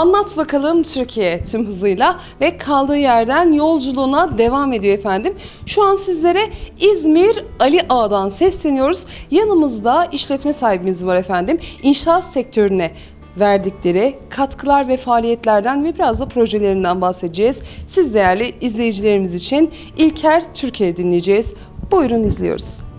Anlat bakalım Türkiye tüm hızıyla ve kaldığı yerden yolculuğuna devam ediyor efendim. Şu an sizlere İzmir Ali Ağa'dan sesleniyoruz. Yanımızda işletme sahibimiz var efendim. İnşaat sektörüne verdikleri katkılar ve faaliyetlerden ve biraz da projelerinden bahsedeceğiz. Siz değerli izleyicilerimiz için İlker Türkiye dinleyeceğiz. Buyurun izliyoruz.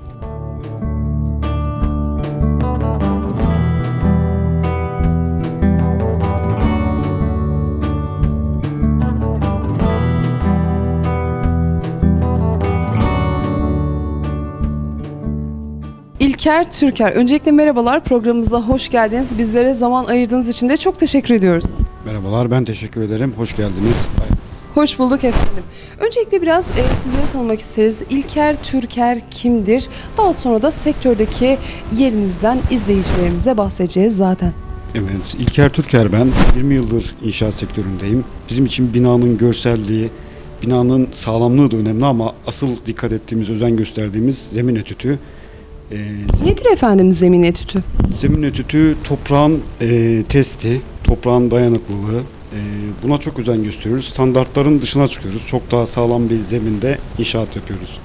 İlker Türker. Öncelikle merhabalar. Programımıza hoş geldiniz. Bizlere zaman ayırdığınız için de çok teşekkür ediyoruz. Merhabalar, ben teşekkür ederim. Hoş geldiniz. Hoş bulduk efendim. Öncelikle biraz e, sizleri tanımak isteriz. İlker Türker kimdir? Daha sonra da sektördeki yerinizden izleyicilerimize bahsedeceğiz zaten. Evet, İlker Türker ben. 20 yıldır inşaat sektöründeyim. Bizim için binanın görselliği, binanın sağlamlığı da önemli ama asıl dikkat ettiğimiz, özen gösterdiğimiz zemin etütü. Ee, Nedir efendim zemin etütü? zemin etütü toprağın e, testi, toprağın dayanıklılığı. E, buna çok özen gösteriyoruz. Standartların dışına çıkıyoruz. Çok daha sağlam bir zeminde inşaat yapıyoruz.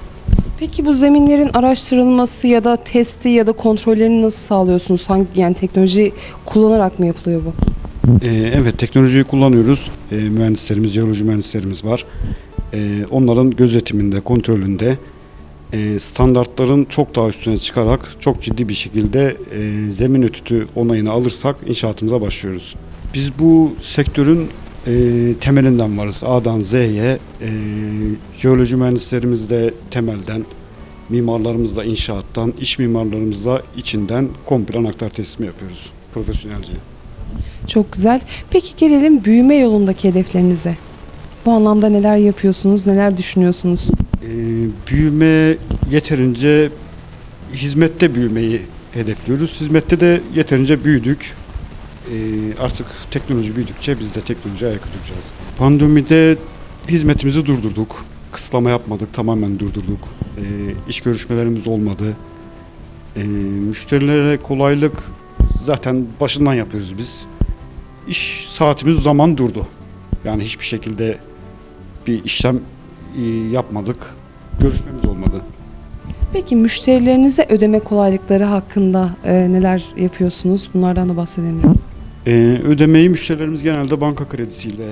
Peki bu zeminlerin araştırılması ya da testi ya da kontrollerini nasıl sağlıyorsunuz? Hangi yani teknoloji kullanarak mı yapılıyor bu? Ee, evet teknolojiyi kullanıyoruz. Ee, mühendislerimiz, jeoloji mühendislerimiz var. Onların gözetiminde, kontrolünde e, standartların çok daha üstüne çıkarak çok ciddi bir şekilde e, zemin etütü onayını alırsak inşaatımıza başlıyoruz. Biz bu sektörün e, temelinden varız. A'dan Z'ye. E, jeoloji mühendislerimiz de temelden, mimarlarımız da inşaattan, iç mimarlarımız da içinden komple anahtar teslimi yapıyoruz profesyonelce. Çok güzel. Peki gelelim büyüme yolundaki hedeflerinize. Bu anlamda neler yapıyorsunuz, neler düşünüyorsunuz? Ee, büyüme yeterince hizmette büyümeyi hedefliyoruz. Hizmette de yeterince büyüdük. Ee, artık teknoloji büyüdükçe biz de teknolojiye ayak uyduracağız. Pandemide hizmetimizi durdurduk. Kısıtlama yapmadık, tamamen durdurduk. Ee, iş görüşmelerimiz olmadı. Ee, müşterilere kolaylık zaten başından yapıyoruz biz. İş saatimiz zaman durdu. Yani hiçbir şekilde bir işlem e, yapmadık. Görüşmemiz olmadı. Peki müşterilerinize ödeme kolaylıkları hakkında e, neler yapıyorsunuz? Bunlardan da bahsedelim biraz. Ee, ödemeyi müşterilerimiz genelde banka kredisiyle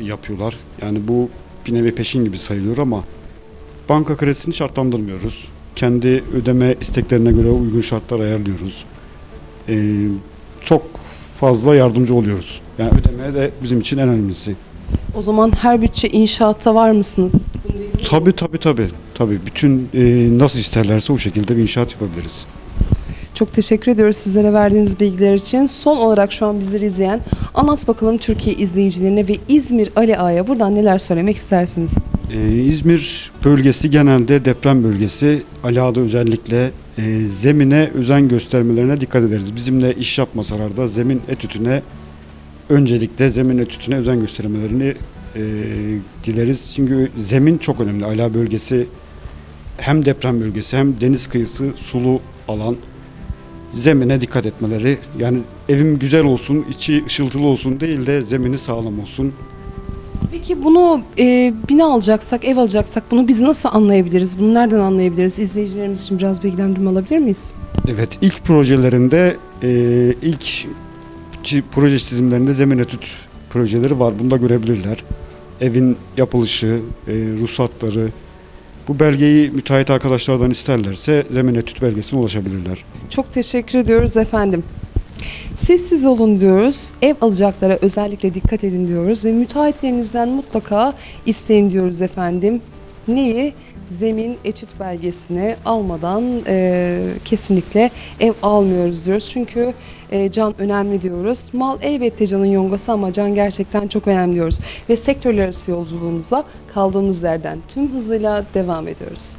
yapıyorlar. Yani bu bir nevi peşin gibi sayılıyor ama banka kredisini şartlandırmıyoruz. Kendi ödeme isteklerine göre uygun şartlar ayarlıyoruz. Ee, çok fazla yardımcı oluyoruz. Yani ödeme de bizim için en önemlisi. O zaman her bütçe inşaatta var mısınız? Tabii tabii tabii. Tabii bütün e, nasıl isterlerse o şekilde bir inşaat yapabiliriz. Çok teşekkür ediyoruz sizlere verdiğiniz bilgiler için. Son olarak şu an bizleri izleyen Anlat Bakalım Türkiye izleyicilerine ve İzmir Ali Ağa'ya buradan neler söylemek istersiniz? Ee, İzmir bölgesi genelde deprem bölgesi. Ala'da özellikle e, zemine özen göstermelerine dikkat ederiz. Bizimle iş yapmasalar da zemin etütüne öncelikle zemin etütüne özen göstermelerini e, dileriz. Çünkü zemin çok önemli. Ala bölgesi hem deprem bölgesi hem deniz kıyısı sulu alan zemine dikkat etmeleri. Yani evim güzel olsun, içi ışıltılı olsun değil de zemini sağlam olsun. Peki bunu e, bina alacaksak, ev alacaksak bunu biz nasıl anlayabiliriz? Bunu nereden anlayabiliriz? İzleyicilerimiz için biraz bilgilendirme alabilir miyiz? Evet ilk projelerinde e, ilk proje çizimlerinde zemin etüt projeleri var. Bunu da görebilirler. Evin yapılışı, e, ruhsatları. Bu belgeyi müteahhit arkadaşlardan isterlerse zemin etüt belgesine ulaşabilirler. Çok teşekkür ediyoruz efendim. Sessiz olun diyoruz. Ev alacaklara özellikle dikkat edin diyoruz ve müteahhitlerinizden mutlaka isteyin diyoruz efendim. Neyi? Zemin etüt belgesini almadan e, kesinlikle ev almıyoruz diyoruz. Çünkü e, can önemli diyoruz. Mal elbette canın yongası ama can gerçekten çok önemli diyoruz. Ve sektörler arası yolculuğumuza kaldığımız yerden tüm hızıyla devam ediyoruz.